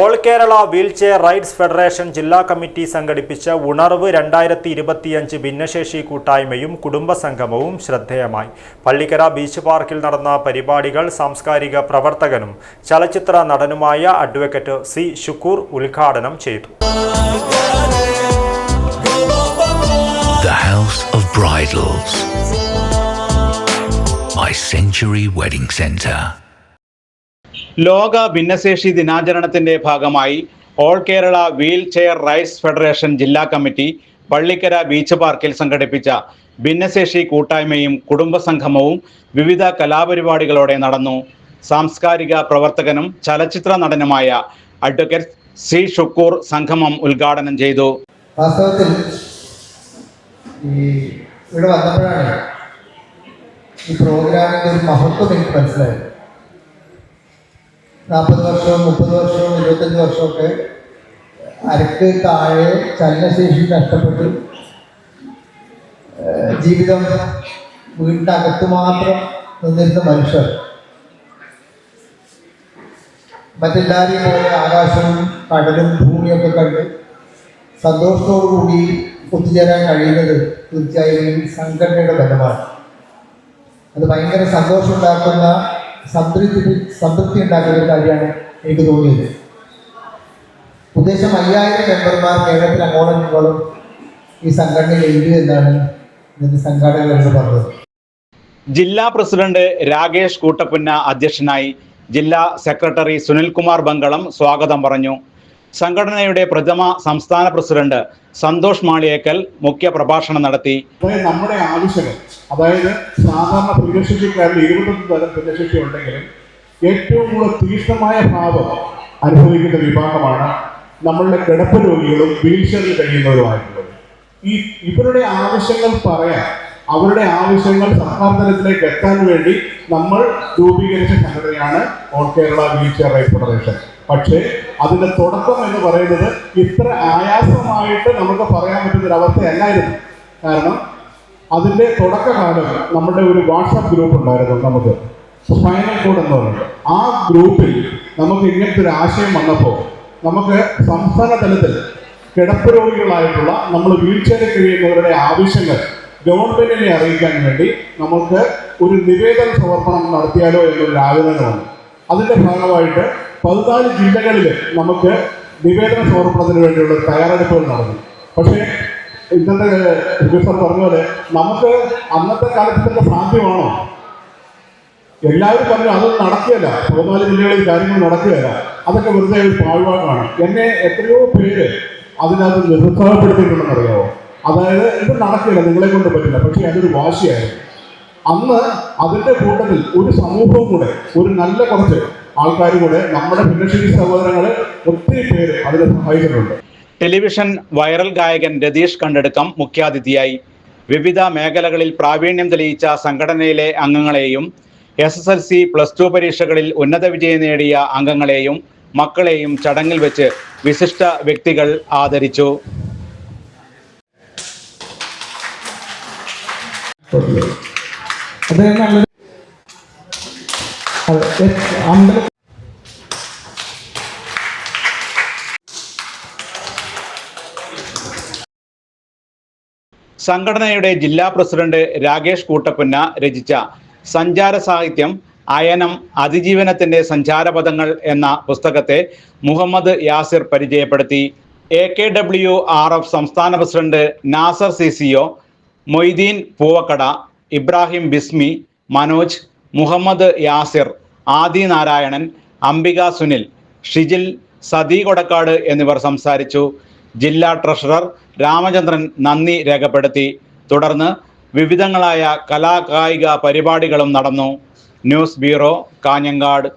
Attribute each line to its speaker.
Speaker 1: All Kerala wheelchair rights federation ജില്ലാ committee സംഘടിപ്പിച്ച ഉണർവ് രണ്ടായിരത്തി ഇരുപത്തിയഞ്ച് ഭിന്നശേഷി കൂട്ടായ്മയും കുടുംബസംഗമവും ശ്രദ്ധേയമായി. പള്ളിക്കര ബീച്ച് പാർക്കിൽ നടന്ന പരിപാടികൾ സാംസ്കാരിക പ്രവർത്തകനും ചലച്ചിത്ര നടനുമായ അഡ്വക്കേറ്റ് സി ഷുക്കൂർ ഉദ്ഘാടനം ചെയ്തു.
Speaker 2: The House of.
Speaker 3: ലോക ഭിന്നശേഷി ദിനാചരണത്തിന്റെ ഭാഗമായി all Kerala wheel chair rights federation ജില്ലാ കമ്മിറ്റി പള്ളിക്കര ബീച്ച് പാർക്കിൽ സംഘടിപ്പിച്ച ഭിന്നശേഷി കൂട്ടായ്മയും കുടുംബസംഗമവും വിവിധ കലാപരിപാടികളോടെ നടന്നു. സാംസ്കാരിക പ്രവർത്തകനും ചലച്ചിത്ര നടനുമായ അഡ്വക്കേറ്റ് സി ഷുക്കൂർ സംഗമം ഉദ്ഘാടനം ചെയ്തു.
Speaker 4: വാസ്തവത്തിൽ വന്നപ്പോഴാണ് ഈ പ്രോഗ്രാമിന്റെ ഒരു മഹത്വം എനിക്ക് മനസ്സിലായത്. നാൽപ്പത് വർഷവും മുപ്പത് വർഷവും ഇരുപത്തഞ്ച് വർഷമൊക്കെ അരക്ക് താഴെ ചലനശേഷി നഷ്ടപ്പെട്ട് ജീവിതം വീടിന്റെ മാത്രം നിന്നിരുന്ന മനുഷ്യർ. മറ്റെല്ലാവരെയും പോലെ ആകാശവും കടലും ഭൂമിയൊക്കെ കണ്ട് സന്തോഷത്തോടുകൂടി ഒത്തുചേരാൻ കഴിയുന്നത് തീർച്ചയായും സംഘടനയുടെ ബലമാണ് അത് ഭയങ്കര സന്തോഷമുണ്ടാക്കുന്ന സംതൃപ്തി സംതൃപ്തി ഉണ്ടാക്കുന്ന ഒരു കാര്യമാണ് എനിക്ക് തോന്നിയത്. ഉദ്ദേശം അയ്യായിരം മെമ്പർമാർ കേരളത്തിൽ അങ്ങോളം ഈ സംഘടനയിൽ എഴുതി എന്നാണ് ഇതിന്റെ സംഘാടകർ പറഞ്ഞത്.
Speaker 3: ജില്ലാ പ്രസിഡന്റ് രാകേഷ് കൂട്ടപ്പുന്ന അധ്യക്ഷനായി ജില്ലാ സെക്രട്ടറി സുനിൽകുമാർ ബംഗളം സ്വാഗതം പറഞ്ഞു. സംഘടനയുടെ പ്രഥമ സംസ്ഥാന പ്രസിഡന്റ് സന്തോഷ് മാളിയേക്കൽ മുഖ്യ പ്രഭാഷണം നടത്തി.
Speaker 5: നമ്മുടെ ആവശ്യങ്ങൾ അതായത് സാധാരണ ഭിന്നശേഷിക്കാരിൽ ഇരുപത്തൊന്ന് തരം ഭിന്നശേഷി ഉണ്ടെങ്കിലും ഏറ്റവും കൂടുതൽ തീക്ഷ്ണമായ ഭാവം അനുഭവിക്കുന്ന വിഭാഗമാണ് നമ്മളുടെ കിടപ്പ് രോഗികളും വീൽചെയറിൽ കഴിയുന്നവരുമായിട്ടുള്ളത്. ഈ ഇവരുടെ ആവശ്യങ്ങൾ പറയാൻ അവരുടെ ആവശ്യങ്ങൾ സർക്കാർ തലത്തിലേക്ക് എത്താൻ വേണ്ടി നമ്മൾ രൂപീകരിച്ച സംഘടനയാണ് all Kerala wheel chair right federation. പക്ഷേ അതിന്റെ തുടക്കം എന്ന് പറയുന്നത് ഇത്ര ആയാസമായിട്ട് നമുക്ക് പറയാൻ പറ്റുന്ന അവസ്ഥയല്ലായിരുന്നു. കാരണം അതിന്റെ തുടക്കകാലം നമ്മുടെ ഒരു വാട്സാപ്പ് ഗ്രൂപ്പ് ഉണ്ടായിരുന്നു നമുക്ക്. സ്പൈനൽ കോഡ് എന്ന് പറയുന്നത് ആ ഗ്രൂപ്പിൽ നമുക്ക് ഇങ്ങനത്തെ ഒരു ആശയം വന്നപ്പോൾ നമുക്ക് സംസ്ഥാന തലത്തിൽ കിടപ്പ് രോഗികളായിട്ടുള്ള നമ്മൾ വീൽ ചെയറിൽ കഴിയുന്നവരുടെ ആവശ്യങ്ങൾ ഗവൺമെന്റിനെ അറിയിക്കാൻ വേണ്ടി നമുക്ക് ഒരു നിവേദന സമർപ്പണം നടത്തിയാലോ എന്നൊരു ആഗ്രഹമാണ് അതിന്റെ ഭാഗമായിട്ട് പതിനാല് ജില്ലകളിൽ നമുക്ക് നിവേദന സമർപ്പണത്തിന് വേണ്ടിയുള്ള തയ്യാറെടുപ്പുകൾ നടന്നു. പക്ഷേ ഇന്നത്തെ പ്രൊഫസർ പറഞ്ഞ പോലെ നമുക്ക് അന്നത്തെ കാലത്ത് തന്നെ സാധ്യമാണോ? എല്ലാവരും പറഞ്ഞു അതൊന്നും നടക്കുകയല്ല. പതിനാല് ജില്ലകളിൽ കാര്യങ്ങൾ നടക്കുകയല്ല. അതൊക്കെ വെറുതെ ഒരു പാഴ്വാക്കാണ്. എന്നെ എത്രയോ പേര് അതിനകത്ത് നിരുത്സാഹപ്പെടുത്തിയിട്ടുണ്ടെന്ന് അറിയാമോ അതായത് ഇത് നടക്കില്ല നിങ്ങളെ കൊണ്ട് പറ്റില്ല. പക്ഷേ അതൊരു വാശിയായിരുന്നു അന്ന് അതിന്റെ കൂട്ടത്തിൽ ഒരു സമൂഹവും കൂടെ ഒരു നല്ല കുറച്ച് ആൾക്കാരും കൂടെ നമ്മുടെ ഭിന്നശേഷി സഹോദരങ്ങളെ ഒത്തിരി പേര് അതിനെ സഹായിക്കുന്നുണ്ട്.
Speaker 3: ടെലിവിഷൻ വൈറൽ ഗായകൻ രതീഷ് കണ്ടെടുക്കം മുഖ്യാതിഥിയായി. വിവിധ മേഖലകളിൽ പ്രാവീണ്യം തെളിയിച്ച സംഘടനയിലെ അംഗങ്ങളെയും S S L C plus two പരീക്ഷകളിൽ ഉന്നത വിജയം നേടിയ അംഗങ്ങളെയും മക്കളെയും ചടങ്ങിൽ വെച്ച് വിശിഷ്ട വ്യക്തികൾ ആദരിച്ചു.
Speaker 4: അദ്ദേഹം
Speaker 3: സംഘടനയുടെ ജില്ലാ പ്രസിഡന്റ് രാകേഷ് കൂട്ടപ്പുന്ന രചിച്ച സഞ്ചാര സാഹിത്യം അയനം അതിജീവനത്തിന്റെ സഞ്ചാരപഥങ്ങൾ എന്ന പുസ്തകത്തെ മുഹമ്മദ് യാസിർ പരിചയപ്പെടുത്തി. A K W R F സംസ്ഥാന president Nasar C C O Moideen Poovakkada Ibrahim Bismi Manoj Muhammad Yasir Aadi Narayanan Ambika Sunil Shijil Sathi Kodakkad എന്നിവർ സംസാരിച്ചു. ജില്ലാ ട്രഷറർ രാമചന്ദ്രൻ നന്ദി രേഖപ്പെടുത്തി. തുടർന്ന് വിവിധങ്ങളായ കലാകായിക പരിപാടികളും നടന്നു. News bureau Kanhangad.